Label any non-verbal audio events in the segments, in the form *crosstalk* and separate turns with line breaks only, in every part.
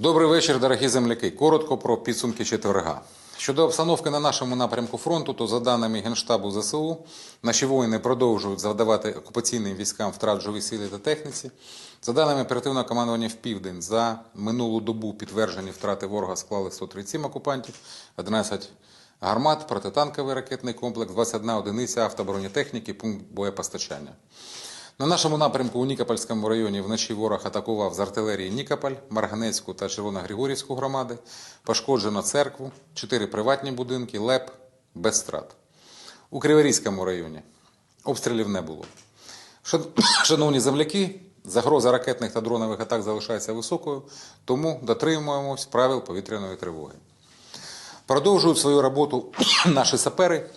Добрий вечір, дорогі земляки. Коротко про підсумки четверга. Щодо обстановки на нашому напрямку фронту, то за даними Генштабу ЗСУ, наші воїни продовжують завдавати окупаційним військам втрат живій сили та техніці. За даними оперативного командування в південь, за минулу добу підтверджені втрати ворога склали 137 окупантів, 11 гармат, протитанковий ракетний комплекс, 21 одиниця автобронетехніки, пункт боєпостачання. На нашому напрямку у Нікопольському районі вночі ворог атакував з артилерії Нікополь, Марганецьку та Червоногригорівську громади. Пошкоджено церкву, чотири приватні будинки, ЛЕП без страт. У Криворізькому районі обстрілів не було. Шановні земляки, загроза ракетних та дронових атак залишається високою, тому дотримуємось правил повітряної тривоги. Продовжують свою роботу *clears throat* наші сапери.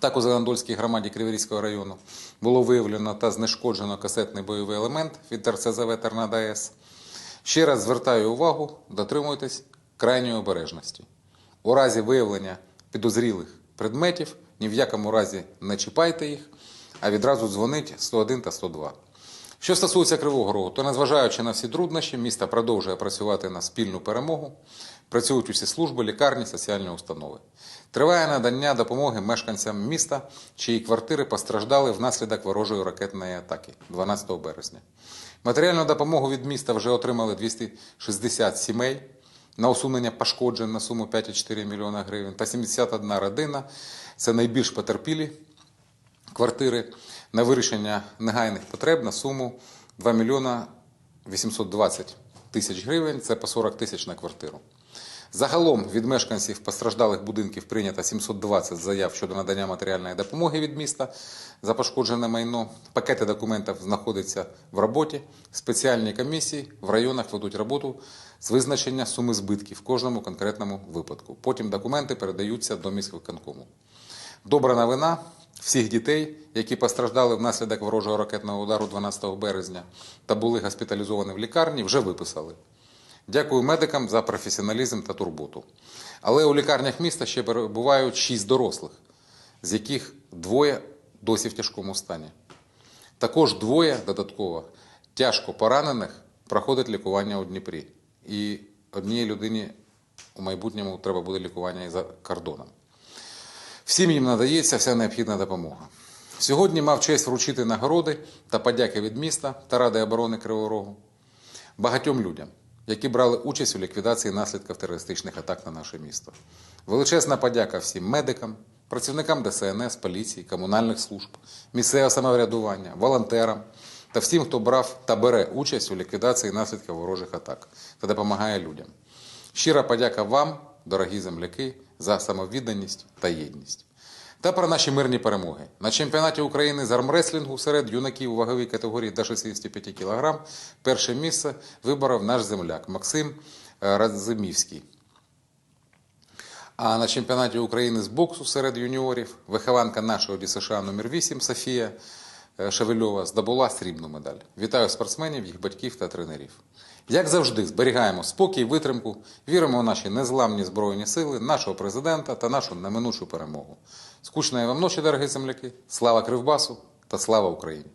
Так у Зеландольській громаді Криворізького району було виявлено та знешкоджено касетний бойовий елемент від РСЗВ Торнадо С. Ще раз звертаю увагу, дотримуйтесь крайньої обережності. У разі виявлення підозрілих предметів ні в якому разі не чіпайте їх, а відразу дзвонить 101 та 102. Що стосується Кривого Рогу, то незважаючи на всі труднощі, місто продовжує працювати на спільну перемогу. Працюють усі служби, лікарні, соціальні установи. Триває надання допомоги мешканцям міста, чиї квартири постраждали внаслідок ворожої ракетної атаки 12 березня. Матеріальну допомогу від міста вже отримали 260 сімей на усунення пошкоджень на суму 5,4 мільйона гривень та 71 родина. Це найбільш потерпілі квартири на вирішення негайних потреб на суму 2 мільйона 820 тисяч гривень, це по 40 тисяч на квартиру. Загалом від мешканців постраждалих будинків прийнято 720 заяв щодо надання матеріальної допомоги від міста за пошкоджене майно. Пакети документів знаходяться в роботі. Спеціальні комісії в районах ведуть роботу з визначення суми збитків в кожному конкретному випадку. Потім документи передаються до міськвиконкому. Добра новина. Всіх дітей, які постраждали внаслідок ворожого ракетного удару 12 березня та були госпіталізовані в лікарні, вже виписали. Дякую медикам за професіоналізм та турботу. Але у лікарнях міста ще перебувають шість дорослих, з яких двоє досі в тяжкому стані. Також двоє додатково тяжко поранених проходять лікування у Дніпрі. І одній людині у майбутньому треба буде лікування і за кордоном. Всім їм надається вся необхідна допомога. Сьогодні мав честь вручити нагороди та подяки від міста та Ради оборони Кривого Рогу багатьом людям, які брали участь у ліквідації наслідків терористичних атак на наше місто. Величезна подяка всім медикам, працівникам ДСНС, поліції, комунальних служб, місцевого самоврядування, волонтерам та всім, хто брав та бере участь у ліквідації наслідків ворожих атак та допомагає людям. Щира подяка вам, дорогі земляки, за самовідданість та єдність. Та про наші мирні перемоги. На чемпіонаті України з армреслінгу серед юнаків у ваговій категорії до 65 кг перше місце виборов наш земляк Максим е, Разимівський. А на чемпіонаті України з боксу серед юніорів вихованка нашого ДСШ номер 8 Софія Шевельова здобула срібну медаль. Вітаю спортсменів, їх батьків та тренерів. Як завжди, зберігаємо спокій, витримку, віримо в наші незламні збройні сили, нашого президента та нашу неминучу перемогу. Скучної вам ночі, дорогі земляки! Слава Кривбасу та слава Україні!